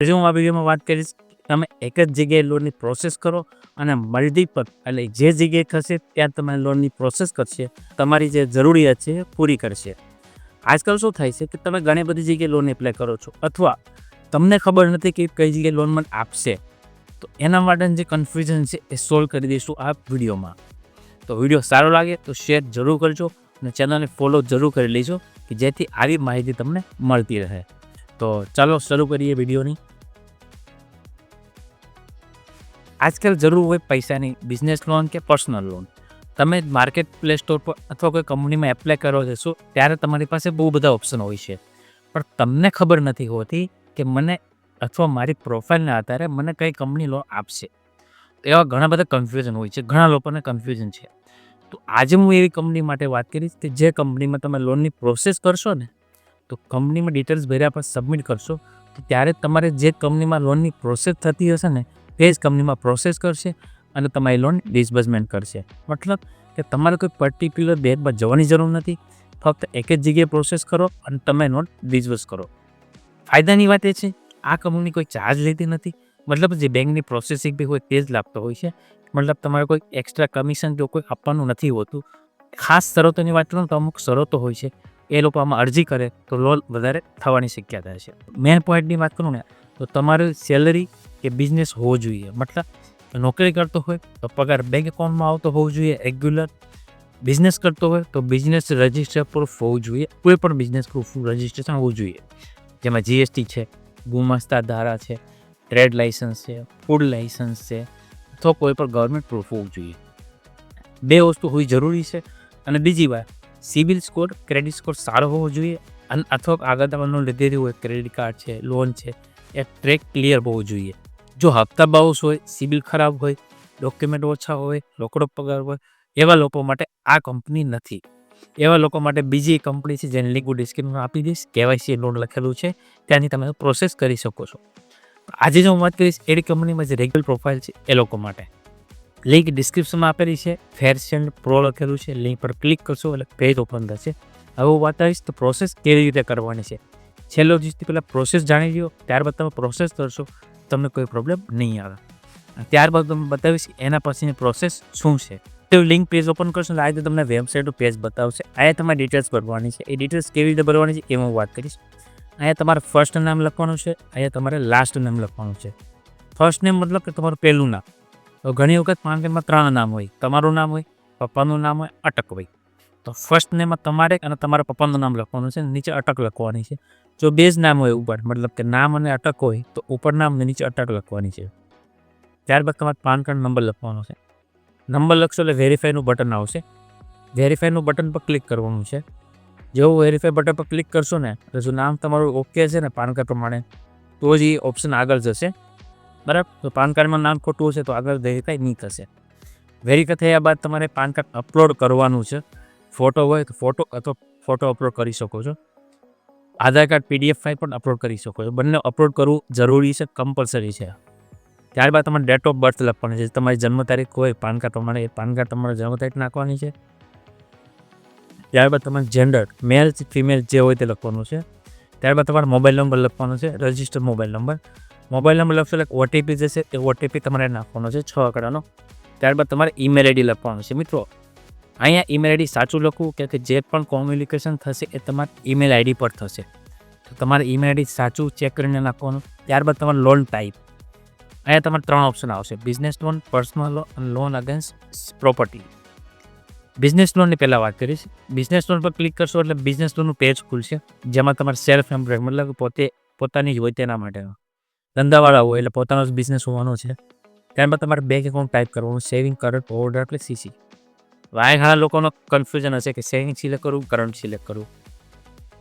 પછી હું આ વિડીયોમાં વાત કરીશ, તમે એક જ જગ્યાએ લોનની પ્રોસેસ કરો અને મલ્ટીપલ એટલે જે જગ્યાએ થશે ત્યાં તમે લોનની પ્રોસેસ કરશે, તમારી જે જરૂરિયાત છે પૂરી કરશે. આજકાલ શું થાય છે કે તમે ઘણી બધી જગ્યાએ લોન એપ્લાય કરો છો અથવા તમને ખબર નથી કે કઈ જગ્યાએ લોન મને આપશે, તો એના માટેનું જે કન્ફ્યુઝન છે એ સોલ્વ કરી દઈશું આ વિડીયોમાં. તો વીડિયો સારો લાગે તો શેર જરૂર કરજો અને ચેનલને ફોલો જરૂર કરી લેજો કે જેથી આવી માહિતી તમને મળતી રહે. તો ચાલો શરૂ કરીએ વિડીયોની. આજકાલ જરૂર હોય પૈસાની બિઝનેસ લોન કે પર્સનલ લોન તમે માર્કેટ પ્લે સ્ટોર પર અથવા કોઈ કંપનીમાં એપ્લાય કરો જશો ત્યારે તમારી પાસે બહુ બધા ઓપ્શન હોય છે. પણ તમને ખબર નથી હોતી કે મને અથવા મારી પ્રોફાઇલના આધારે મને કઈ કંપની લોન આપશે. એવા ઘણા બધા કન્ફ્યુઝન હોય છે, ઘણા લોકોને કન્ફ્યુઝન છે. તો આજે હું એવી કંપની માટે વાત કરીશ કે જે કંપનીમાં તમે લોનની પ્રોસેસ કરશો ને, તો કંપનીમાં ડિટેલ્સ ભર્યા પર સબમિટ કરશો, તો ત્યારે તમારે જે કંપનીમાં લોનની પ્રોસેસ થતી હશે ને તે જ કંપનીમાં પ્રોસેસ કરશે અને તમારી લોન ડિસબર્સમેન્ટ કરશે. મતલબ કે તમારે કોઈ પર્ટિક્યુલર બેંકમાં જવાની જરૂર નથી. ફક્ત એક જ જગ્યાએ પ્રોસેસ કરો અને તમે લોન ડિસબર્સ કરો. ફાયદાની વાત એ છે, આ કંપની કોઈ ચાર્જ લેતી નથી. મતલબ જે બેંકની પ્રોસેસિંગ બી હોય તે જ લાગતો હોય છે. મતલબ તમારે કોઈ એક્સ્ટ્રા કમિશન કે કોઈ આપવાનું નથી હોતું. ખાસ શરતોની વાત કરું તો અમુક શરતો હોય છે. એ લોકો આમાં અરજી કરે તો લોન વધારે થવાની શક્યતા છે. મેન પોઈન્ટની વાત કરું ને, તો તમારી સેલરી કે બિઝનેસ હોવો જોઈએ. મતલબ નોકરી કરતો હોય તો પગાર બેંક એકાઉન્ટમાં આવતો હોવો જોઈએ રેગ્યુલર બિઝનેસ કરતો હોય તો બિઝનેસ રજિસ્ટર પ્રૂફ હોવું જોઈએ. કોઈ પણ બિઝનેસ પ્રૂફ રજિસ્ટ્રેશન હોવું જોઈએ. જેમાં જીએસટી છે, ગુમાસ્તા ધારા છે ટ્રેડ લાઇસન્સ છે ફૂડ લાઇસન્સ છે, અથવા કોઈ પણ ગવર્મેન્ટ પ્રૂફ હોવું જોઈએ. બે વસ્તુ હોવી જરૂરી છે. અને બીજી વાત સિબિલ સ્કોર ક્રેડિટ સ્કોર સારો હોવો જોઈએ. અને અથવા આગળ તમારું લીધેલી હોય ક્રેડિટ કાર્ડ છે લોન છે, એ ટ્રેક ક્લિયર હોવું જોઈએ. જો હપ્તા બાઉસ હોય, સિબિલ ખરાબ હોય, ડોક્યુમેન્ટ ઓછા હોય, રોકડો પગાર હોય, એવા લોકો માટે આ કંપની નથી. એવા લોકો માટે બીજી કંપની છે જેને લિંક હું આપી દઈશ. કેવાયસી લોન લખેલું છે. ત્યાંથી તમે પ્રોસેસ કરી શકો છો. આજે જો હું વાત કરીશ, એવી કંપનીમાં જે રેગ્યુલર પ્રોફાઇલ છે, એ લોકો માટે. લિંક ડિસ્ક્રિપ્શનમાં આપેલી છે. ફેરસેન્ડ પ્રો લખેલું છે. લિંક પર ક્લિક કરશો, એટલે પેજ ઓપન થશે. હવે હું વાત કરીશ તો પ્રોસેસ કેવી રીતે કરવાની છે. છેલ્લો દિવસથી પહેલાં પ્રોસેસ જાણી લો ત્યારબાદ તમે પ્રોસેસ કરશો. તમને કોઈ પ્રોબ્લેમ નહીં આવે. ત્યારબાદ તમને બતાવીશ એના પછીની પ્રોસેસ શું છે. તો લિંક પેજ ઓપન કરશો એટલે આ રીતે તમને વેબસાઇટનું પેજ બતાવશે. અહીંયા તમારે ડિટેલ્સ ભરવાની છે. એ ડિટેલ્સ કેવી રીતે ભરવાની છે એ હું વાત કરીશ. અહીંયા તમારે ફર્સ્ટ નામ લખવાનું છે. અહીંયા તમારે લાસ્ટ નામ લખવાનું છે. ફર્સ્ટ નેમ મતલબ કે તમારું પહેલું નામ. તો ઘણી વખત પાન કાર્ડમાં ત્રણ નામ હોય. તમારું નામ હોય, પપ્પાનું નામ હોય, અટક હોય. તો ફર્સ્ટ નેમમાં તમારે અને તમારા પપ્પાનું નામ લખવાનું છે, નીચે અટક લખવાની છે. જો બે જ નામ હોય ઉપર, મતલબ કે નામ અને અટક હોય, તો ઉપર નામ અને નીચે અટક લખવાની છે. ત્યારબાદ તમારે પાન કાર્ડ નંબર લખવાનો છે. નંબર લખશો એટલે વેરીફાઈનું બટન આવશે. વેરીફાઈનું બટન પર ક્લિક કરવાનું છે. જેવું વેરીફાઈ બટન પર ક્લિક કરશો ને એટલે જો નામ તમારું ઓકે છે ને, પાન કાર્ડ પ્રમાણે, તો જ એ ઓપ્શન આગળ જશે. બરાબર? તો પાન કાર્ડમાં નામ ખોટું હશે તો આગળ વેરીફાઈ નહીં થશે. વેરીફાઈ થયા બાદ તમારે પાન કાર્ડ અપલોડ કરવાનું છે. ફોટો હોય તો ફોટો અથવા ફોટો અપલોડ કરી શકો છો. આધાર કાર્ડ પીડીએફ ફાઇલ પણ અપલોડ કરી શકો છો. બંને અપલોડ કરવું જરૂરી છે કમ્પલસરી છે. ત્યારબાદ તમારે ડેટ ઓફ બર્થ લખવાની છે. તમારી જન્મ તારીખ હોય, પાન કાર્ડ પ્રમાણે પાન કાર્ડ તમારે જન્મ તારીખ નાખવાની છે. ત્યારબાદ તમારે જેન્ડર મેલ ફિમેલ જે હોય તે લખવાનું છે. ત્યારબાદ તમારો મોબાઈલ નંબર લખવાનો છે register mobile number mobile number લખશો એટલે ઓટીપી જશે, એ ઓટીપી તમારે નાખવાનો છે, છ આંકડાનો. ત્યારબાદ તમારે ઈમેલ આઈડી લખવાનો છે, મિત્રો. અહીંયા ઈમેલ આઈડી સાચું લખવું કે જે પણ કોમ્યુનિકેશન થશે એ તમારા ઈમેલ આઈડી પર થશે. તો તમારે ઈમેલ આઈડી સાચું ચેક કરીને નાખવાનું, ત્યારબાદ તમારે લોન ટાઈપ અહીંયા તમારે ત્રણ ઓપ્શન આવશે બિઝનેસ લોન પર્સનલ લોન અને લોન અગેન્સ્ટ પ્રોપર્ટી બિઝનેસ લોનની પહેલાં વાત કરીશ. બિઝનેસ લોન પર ક્લિક કરશો એટલે બિઝનેસ લોનનું પેજ ખુલશે, જેમાં તમારે સેલ્ફ એમ્પ્લોય મતલબ પોતે, પોતાની જ હોય તેના માટે. ધંધાવાળા હોય એટલે પોતાનો જ બિઝનેસ હોવાનો છે. ત્યારબાદ તમારે બેંક એકાઉન્ટ ટાઈપ કરવાનું સેવિંગ કરંટ ઓવરડ્રાફ્ટ એટલે સીસી વાય ઘણા લોકોનો કન્ફ્યુઝન હશે કે સેવિંગ સિલેક્ટ કરવું કરંટ સિલેક્ટ કરવું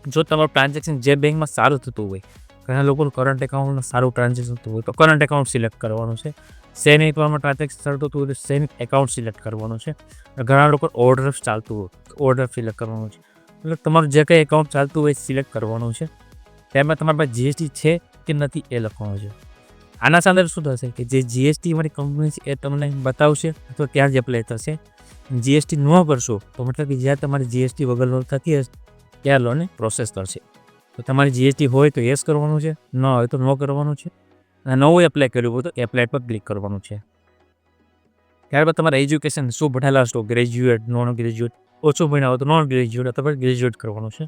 જો તમારું ટ્રાન્ઝેક્શન જે બેંકમાં સારું થતું હોય, ઘણા લોકોનું કરંટ એકાઉન્ટમાં સારું ટ્રાન્ઝેક્શન થતું હોય, તો કરંટ એકાઉન્ટ સિલેક્ટ કરવાનું છે. સેવિંગ એકાઉન્ટમાં ટ્રાન્ઝેક્શન થતું હોય તો સેવિંગ એકાઉન્ટ સિલેક્ટ કરવાનું છે. ઘણા લોકો ઓવરડ્રાફ્ટ ચાલતું હોય ઓવરડ્રાફ્ટ સિલેક્ટ કરવાનું છે. એટલે તમારું જે કંઈ એકાઉન્ટ ચાલતું હોય સિલેક્ટ કરવાનું છે. તેમાં તમારી પાસે જીએસટી છે કે નથી એ લખવાનું છે. આના સાથે શું થશે કે જે જીએસટી વાળી કંપની છે એ તમને બતાવશે અથવા ત્યાં જ એપ્લાય થશે. જીએસટી ન કરશો તો મતલબ કે જ્યાં તમારી જીએસટી વગર લોન થતી હશે, ત્યાં લોનને પ્રોસેસ કરશે તો તમારી જીએસટી હોય તો યસ કરવાનું છે, ન હોય તો ન કરવાનું છે. અને નવું એપ્લાય કર્યું હોય તો એપ્લાય પર ક્લિક કરવાનું છે. ત્યારબાદ તમારે એજ્યુકેશન શું ભણેલા છો ગ્રેજ્યુએટ નોન ગ્રેજ્યુએટ ઓછું ભણ્યા હોય તો નોન ગ્રેજ્યુએટ અથવા ગ્રેજ્યુએટ કરવાનું છે.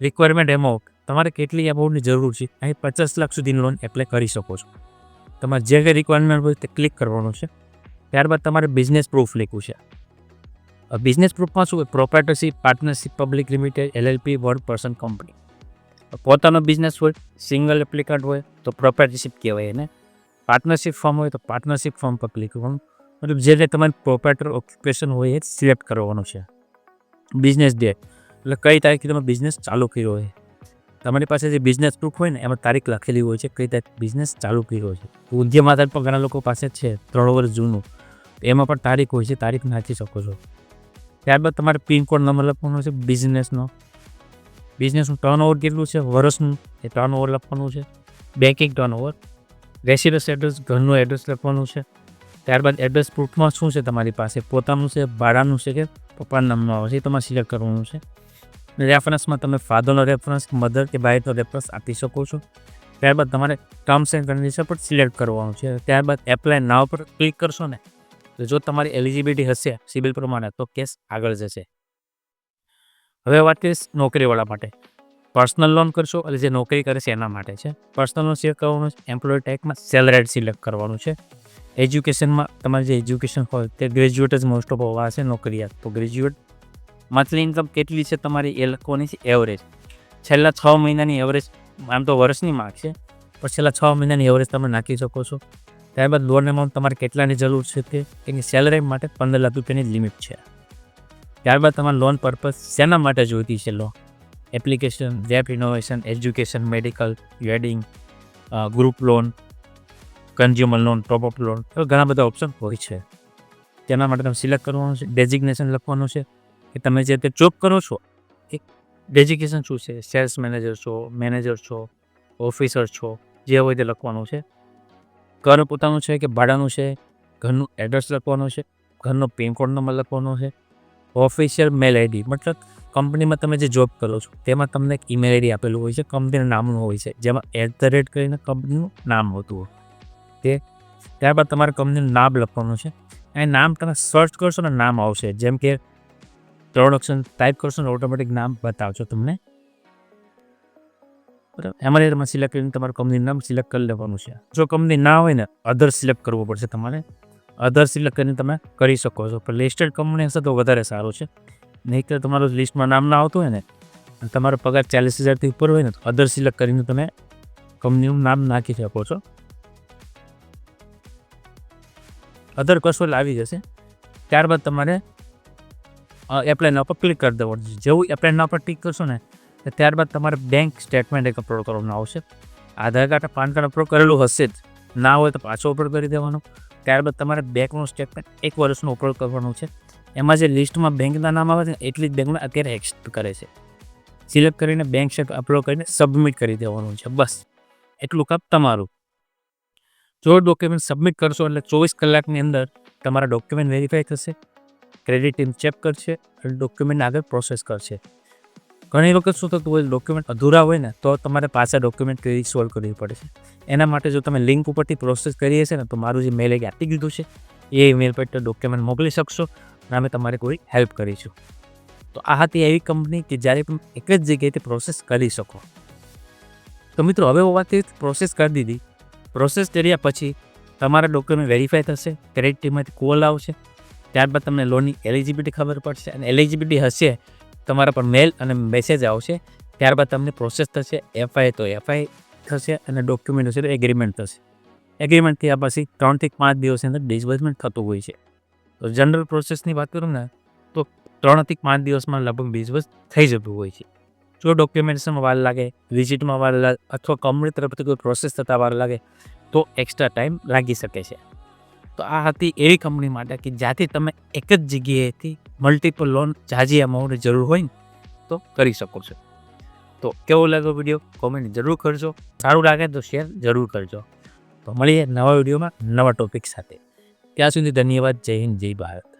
રિક્વાયરમેન્ટ એમાઉન્ટ તમારે કેટલી એમાઉન્ટની જરૂર છે? અહીં પચાસ લાખ સુધીની લોન એપ્લાય કરી શકો છો. તમારે જે કંઈ રિક્વાયરમેન્ટ હોય તે ક્લિક કરવાનું છે. ત્યારબાદ તમારે બિઝનેસ પ્રૂફ લખવું છે. બિઝનેસ પ્રૂફમાં શું હોય? Proprietorship partnership public limited LLP word person company પોતાનો બિઝનેસ હોય સિંગલ એપ્લિકન્ટ હોય, તો પ્રોપર્ટરશીપ કહેવાય એને. પાર્ટનરશીપ ફોર્મ હોય, તો પાર્ટનરશીપ ફોર્મ પર ક્લિક કરવાનું. મતલબ જે તમારી પ્રોપર્ટર ઓક્યુપેશન હોય એ સિલેક્ટ કરવાનું છે. બિઝનેસ ડે એટલે કઈ તારીખથી તમે બિઝનેસ ચાલુ કર્યો હોય તમારી પાસે જે બિઝનેસ પ્રૂફ હોય ને, એમાં તારીખ લખેલી હોય છે કઈ તારીખ બિઝનેસ ચાલુ કર્યો છે? ઉદ્યમ આધાર પણ ઘણા લોકો પાસે છે, ત્રણ વર્ષ જૂનું. એમાં પણ તારીખ હોય છે, તારીખ નાખી શકો છો. ત્યારબાદ તમારે પિનકોડ નંબર લખવાનો છે બિઝનેસનો બિઝનેસનું ટર્ન ઓવર કેટલું છે? વર્ષનું એ ટર્ન ઓવર લખવાનું છે. Banking turnover residence address ઘરનું એડ્રેસ લખવાનું છે. ત્યારબાદ એડ્રેસ પ્રૂફમાં શું છે તમારી પાસે? પોતાનું છે, ભાડાનું છે કે પપ્પાના નામનું આવે છે? એ તમારે સિલેક્ટ કરવાનું છે. રેફરન્સમાં તમે ફાધરનો રેફરન્સ મધર કે બાયનો રેફરન્સ આપી શકો છો. ત્યારબાદ તમારે ટર્મ્સ એન્ડ કન્ડિશન પર સિલેક્ટ કરવાનું છે. ત્યારબાદ એપ્લાય નાવ પર ક્લિક કરશો ને, તો જો તમારી એલિજિબિલિટી હશે સિબિલ પ્રમાણે, તો કેસ આગળ જશે. હવે વાત કરીશ નોકરીવાળા માટે. પર્સનલ લોન કરશો એટલે જે નોકરી કરે છે એના માટે છે. પર્સનલ લોન સિલેક્ટ કરવાનું છે એમ્પ્લોય ટેકમાં સેલરેટ સિલેક્ટ કરવાનું છે. એજ્યુકેશનમાં તમારે જે એજ્યુકેશન હોય તે ગ્રેજ્યુએટ જ મોસ્ટ ઓફ હોવા હશે નોકરીયાત. તો ગ્રેજ્યુએટ મંથલી ઇન્કમ કેટલી છે તમારી એ લખવાની છે? એવરેજ છેલ્લા છ મહિનાની એવરેજ આમ તો વર્ષની માર્ક છે. પણ છેલ્લા છ મહિનાની એવરેજ તમે નાખી શકો છો. ત્યારબાદ લોન એમાઉન્ટ તમારે કેટલાની જરૂર છે તે, એની સેલરી માટે પંદર લાખ રૂપિયાની લિમિટ છે. ત્યારબાદ તમારે લોન પર્પઝ શેના માટે જોઈતી છે loan application web innovation education medical wedding group loan consumer loan top up loan એવા ઘણા બધા ઓપ્શન હોય છે. તેના માટે તમે સિલેક્ટ કરવાનું છે. ડેઝિગ્નેશન લખવાનું છે. કે તમે જે તે જોબ કરો છો એ ડેઝિગ્નેશન શું છે? સેલ્સ મેનેજર છો મેનેજર છો ઓફિસર છો, જે હોય તે લખવાનું છે. ઘર પોતાનું છે કે ભાડાનું છે? ઘરનું એડ્રેસ લખવાનું છે. ઘરનો પિનકોડ નંબર લખવાનો છે. ઓફિશિયલ મેલ આઈડી મતલબ કંપનીમાં તમે જે જોબ કરો છો, તેમાં તમને એક ઈમેલ આઈડી આપેલું હોય છે કંપનીના નામનું હોય છે, જેમાં એટ ધ રેટ કરીને કંપનીનું નામ હોતું હોય. તે ત્યારબાદ તમારે કંપનીનું નામ લખવાનું છે. એ નામ તમે સર્ચ કરશો ને નામ આવશે. જેમ કે ત્રણ ઓપ્શન ટાઈપ કરશો ને ઓટોમેટિક નામ બતાવશો તમને. બરાબર? એમાં તમે સિલેક્ટ કરીને તમારું કંપનીનું નામ સિલેક્ટ કરી લેવાનું છે. જો કંપની ના હોય ને અધર સિલેક્ટ કરવું પડશે તમારે. અધર સિલેક્ટ કરીને તમે કરી શકો છો. પણ લિસ્ટેડ કંપની હશે તો વધારે સારું છે. નહીં તો તમારું લિસ્ટમાં નામ ના આવતું હોય ને, અને તમારો પગાર ચાલીસ હજારથી ઉપર હોય ને, તો અધર સિલેક્ટ કરીને તમે કંપનીનું નામ નાખી શકો છો. અધર કશો લાવી જશે. ત્યારબાદ તમારે એપ્લાયના ઉપર ક્લિક કરી દેવાનું છે જેવું એપ્લાયના ઉપર ક્લિક કરશો ને ત્યારબાદ તમારે બેંક સ્ટેટમેન્ટ એક અપલોડ કરવાનું આવશે. Aadhaar card PAN card upload કરેલું હશે જ. ના હોય તો પાછો અપલોડ કરી દેવાનું. ત્યારબાદ તમારે બેંકનું સ્ટેટમેન્ટ એક વર્ષનું અપલોડ કરવાનું છે. એમાં જે લિસ્ટમાં બેંકના નામ આવે છે, એટલી જ બેંકમાં અત્યારે એક્સેપ્ટ કરે છે. સિલેક્ટ કરીને બેંક સ્ટેટ અપલોડ કરીને સબમિટ કરી દેવાનું છે. બસ. એટલું કામ તમારું. જો ડોક્યુમેન્ટ સબમિટ કરશો એટલે ચોવીસ કલાકની અંદર તમારા ડોક્યુમેન્ટ વેરીફાઈ થશે. ક્રેડિટ ટીમ ચેક કરશે અને ડોક્યુમેન્ટ આગળ પ્રોસેસ કરશે. ઘણી વખત શું થતું હોય ડોક્યુમેન્ટ અધૂરા હોય ને, તો તમારે પાછા ડોક્યુમેન્ટ ક્વેરી સોલ્વ કરવી પડે છે. એના માટે જો તમે લિંક ઉપરથી પ્રોસેસ કરીએ છે ને, તો મારું જે મેલ આપી દીધું છે, એ ઈમેલ પર ડોક્યુમેન્ટ મોકલી શકશો અને અમે તમારે કોઈ હેલ્પ કરીશું. તો આ હતી એવી કંપની કે જ્યારે તમે એક જ જગ્યાએથી પ્રોસેસ કરી શકો. તો મિત્રો, હવે હોવાથી પ્રોસેસ કરી દીધી. પ્રોસેસ કર્યા પછી તમારા ડોક્યુમેન્ટ વેરીફાઈ થશે ક્રેડિટ ટીમમાંથી કોલ આવશે ત્યારબાદ તમને લોનની એલિજિબિલિટી ખબર પડશે અને એલિજિબિલિટી હશે, તમારા પર મેલ અને મેસેજ આવશે. ત્યારબાદ તમને પ્રોસેસ થશે, એફઆઈ તો એફઆઈ થશે અને ડોક્યુમેન્ટ હશે તો એગ્રીમેન્ટ થશે. એગ્રીમેન્ટ થયા પછી ત્રણથી પાંચ દિવસની અંદર ડિસબર્સમેન્ટ થતું હોય છે. તો જનરલ પ્રોસેસની વાત કરું ને, તો ત્રણથી પાંચ દિવસમાં લગભગ ડિસબર્સ થઈ જતું હોય છે. જો ડોક્યુમેન્ટ્સમાં વાર લાગે, વિઝિટમાં વાર લાગે, અથવા કંપની તરફથી કોઈ પ્રોસેસ થતાં વાર લાગે, તો એક્સ્ટ્રા ટાઈમ લાગી શકે છે. તો આ હતી એવી કંપની માટે કે જ્યાંથી તમે એક જ જગ્યાએથી મલ્ટિપલ લોન જાજી અમાઉન્ટની જરૂર હોય ને, તો કરી શકો છો. તો કેવો લાગ્યો વીડિયો કોમેન્ટ જરૂર કરજો. સારું લાગે તો શેર જરૂર કરજો. તો મળીએ નવા વિડીયોમાં નવા ટોપિક સાથે. ત્યાં સુધી ધન્યવાદ. જય હિન્દ, જય ભારત.